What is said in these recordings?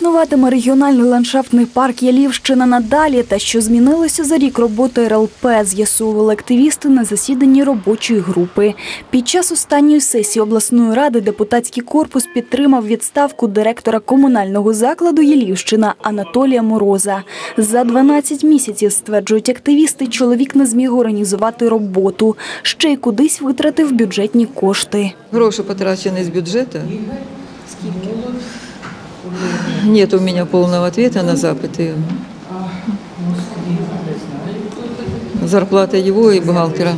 існуватиме регіональний ландшафтний парк Ялівщина надалі та що змінилося за рік роботи РЛП, з'ясовували активісти на засіданні робочої групи. Під час останньої сесії обласної ради депутатський корпус підтримав відставку директора комунального закладу Ялівщина Анатолія Мороза. За 12 місяців, стверджують активісти, чоловік не зміг організувати роботу, ще й кудись витратив бюджетні кошти. Гроши потрачены из бюджета. Нет у меня полного ответа на запыты. Зарплата его и бухгалтера.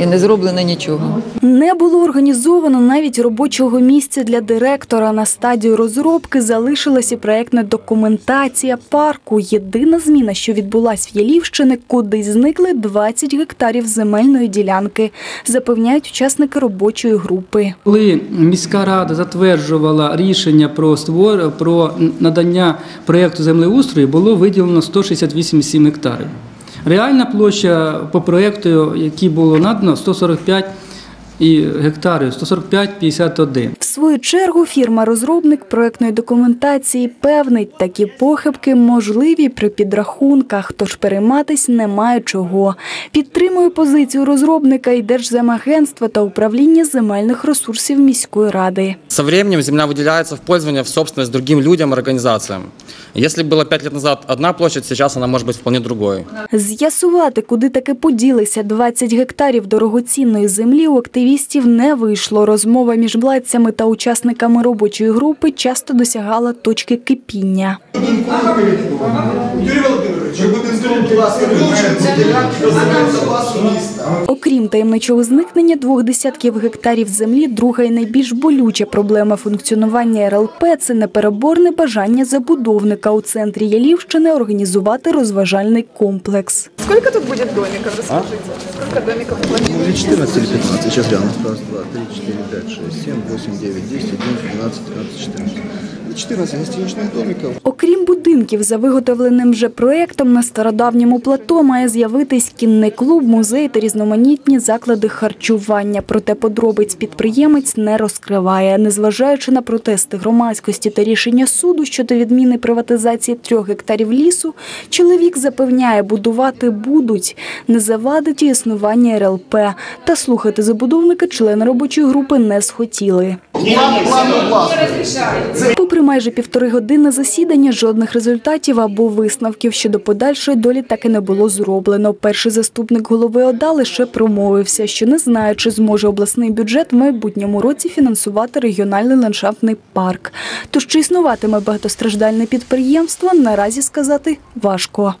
І не зроблено нічого. Не було організовано навіть робочого місця для директора. На стадію розробки залишилася проектна документація парку. Єдина зміна, що відбулась в Ялівщини, кудись зникли 20 гектарів земельної ділянки, запевняють учасники робочої групи. Коли міська рада затверджувала рішення про створ про надання проєкту землеустрою, було виділено 168,7 гектарів. Реальна площа по проєкту, який було надано, 145 і гектарів, 145,51. В свою чергу фірма-розробник проектної документації певнить, такі похибки можливі при підрахунках, тож перейматись немає чого. Підтримує позицію розробника і Держземагентства та управління земельних ресурсів міської ради. Со временем земля выделяется в пользование, в собственность другим людям, организациям. Если было пять лет назад одна площадь, сейчас она может быть вполне другой. З'ясувати, куди таки поділися 20 гектарів дорогоцінної землі, у активістів не вийшло. Розмова між владцями та учасниками робочої групи часто досягала точки кипіння. Юрій Володимирович, будь ласка. Окрім таємничого зникнення двох десятків гектарів землі, друга і найбільш болюча проблема функціонування РЛП – це непереборне бажання забудовника у центрі Ялівщини організувати розважальний комплекс. Сколько тут будет домиков, расскажите? Сколько домиков планируете? 14 или 15, сейчас гляну. Раз, два, три, четыре, пять, шесть, семь, восемь, девять, десять, одиннадцать, двенадцать, тринадцать, четырнадцать. Ну, 14 гостиничных домиков. Окрім будинків, за виготовленим вже проєктом на стародавньому плато має з'явитись кінний клуб, музей та різноманітні заклади харчування. Проте подробиць підприємець не розкриває. Незважаючи на протести громадськості та рішення суду щодо відміни приватизації трьох гектарів лісу, чоловік запевняє, будувати будуть. Не завадить і існування РЛП. Та слухати забудовника члени робочої групи не схотіли. Попри майже півтори години засідання, жодних результатів або висновків щодо подальшої долі так і не було зроблено. Перший заступник голови ОДА лише промовився, що не знає, чи зможе обласний бюджет в майбутньому році фінансувати регіональний ландшафтний парк. Тож чи існуватиме багатостраждальне підприємство, наразі сказати важко.